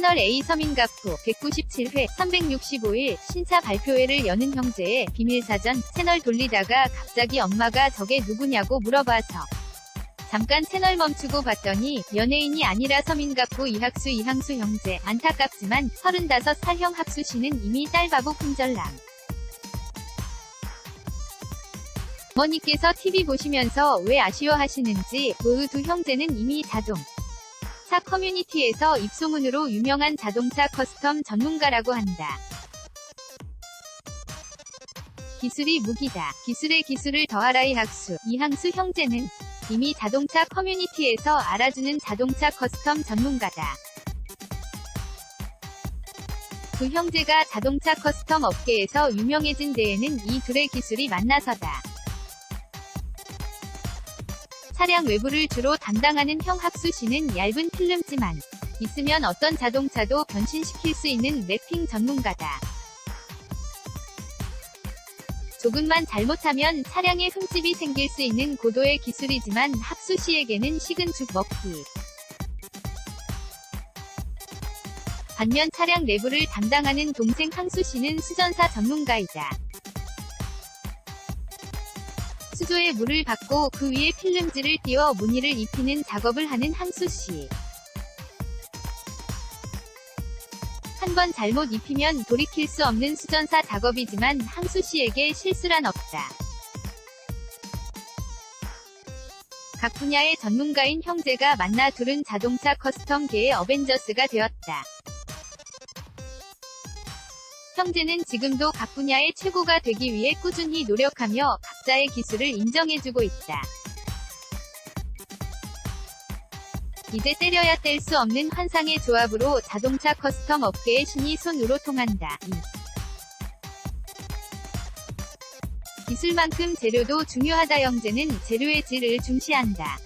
채널 A 서민가프 197회 365일 신차 발표회를 여는 형제의 비밀사전 채널 돌리다가 갑자기 엄마가 저게 누구냐고 물어봐서 잠깐 채널 멈추고 봤더니 연예인이 아니라 서민가프 이학수 이항수 형제 안타깝지만 35살 형 학수 씨는 이미 딸바보 품절남. 어머니께서 TV 보시면서 왜 아쉬워하시는지 의두 형제는 이미 자동 차 커뮤니티에서 입소문으로 유명한 자동차 커스텀 전문가라고 한다. 기술이 무기다. 기술에 기술을 더하라의 학수, 이항수 형제는 이미 자동차 커뮤니티에서 알아주는 자동차 커스텀 전문가다. 두 형제가 자동차 커스텀 업계에서 유명해진 데에는 이 둘의 기술이 만나서다. 차량 외부를 주로 담당하는 형 학수 씨는 얇은 필름지만 있으면 어떤 자동차도 변신시킬 수 있는 랩핑 전문가다. 조금만 잘못하면 차량에 흠집이 생길 수 있는 고도의 기술이지만 학수 씨에게는 식은 죽 먹기. 반면 차량 내부를 담당하는 동생 항수 씨는 수전사 전문가이다. 수조에 물을 받고 그 위에 필름지를 띄워 무늬를 입히는 작업을 하는 항수 씨. 한 번 잘못 입히면 돌이킬 수 없는 수전사 작업이지만 항수 씨에게 실수란 없다. 각 분야의 전문가인 형제가 만나 둘은 자동차 커스텀계의 어벤져스가 되었다. 형제는 지금도 각 분야의 최고가 되기 위해 꾸준히 노력하며 각자의 기술을 인정해주고 있다. 이제 때려야 뗄 수 없는 환상의 조합으로 자동차 커스텀 업계의 신이 손으로 통한다. 이. 기술만큼 재료도 중요하다 형제는 재료의 질을 중시한다.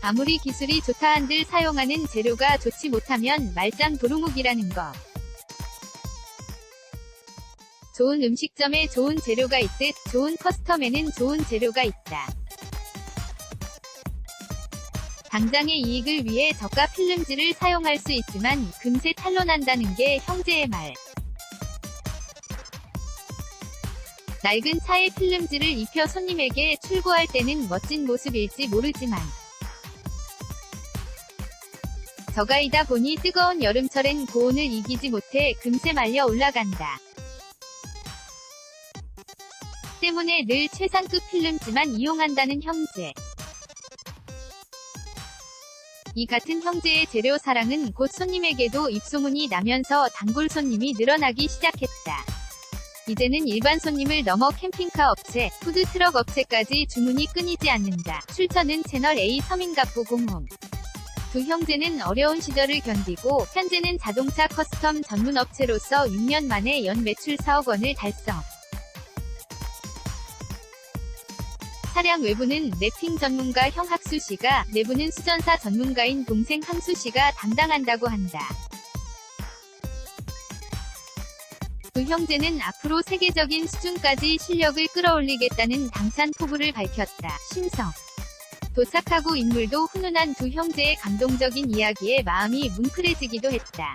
아무리 기술이 좋다 한들 사용하는 재료가 좋지 못하면 말짱 도루묵이라는 것. 좋은 음식점에 좋은 재료가 있듯 좋은 커스텀에는 좋은 재료가 있다. 당장의 이익을 위해 저가 필름지를 사용할 수 있지만 금세 탄로난다는 게 형제의 말. 낡은 차에 필름지를 입혀 손님에게 출고할 때는 멋진 모습일지 모르지만 저가이다 보니 뜨거운 여름철엔 고온을 이기지 못해 금세 말려 올라간다. 때문에 늘 최상급 필름지만 이용한다는 형제. 이 같은 형제의 재료 사랑은 곧 손님에게도 입소문이 나면서 단골 손님이 늘어나기 시작했다. 이제는 일반 손님을 넘어 캠핑카 업체, 푸드트럭 업체까지 주문이 끊이지 않는다. 출처는 채널 A 서민갑부 공홈. 두 형제는 어려운 시절을 견디고 현재는 자동차 커스텀 전문 업체로서 6년 만에 연 매출 4억 원을 달성. 차량 외부는 랩핑 전문가 형 학수 씨가, 내부는 수전사 전문가인 동생 항수 씨가 담당한다고 한다. 두 형제는 앞으로 세계적인 수준까지 실력을 끌어올리겠다는 당찬 포부를 밝혔다. 신성. 도착하고 인물도 훈훈한 두 형제의 감동적인 이야기에 마음이 뭉클해지기도 했다.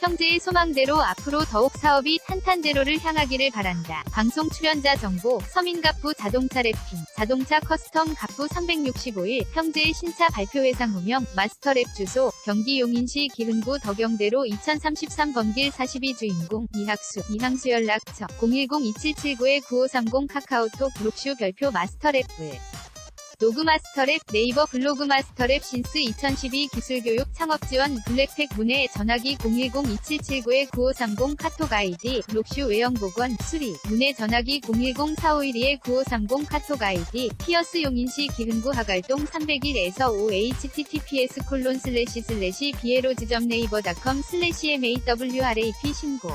형제의 소망대로 앞으로 더욱 사업이 탄탄대로를 향하기를 바란다. 방송 출연자 정보, 서민갑부 자동차 랩핑, 자동차 커스텀 갑부 365일, 형제의 신차 발표 회상 후명, 마스터랩 주소, 경기 용인시 기흥구 덕영대로 2033번 길 42 주인공, 이학수, 이항수 연락처, 010-2779-9530 카카오톡 록쇼 별표 마스터랩을. 로그 마스터랩 네이버 블로그 마스터랩 신스 2012 기술교육 창업지원 블랙팩 문의 전화기 010-2779-9530 카톡 아이디 록슈 외형보건 수리 문의 전화기 010-4512-9530 카톡 아이디 피어스 용인시 기흥구 하갈동 301에서 5 https 콜론 슬래시 슬래시 비에로 지점 네이버닷컴 슬래시 mawrap 신고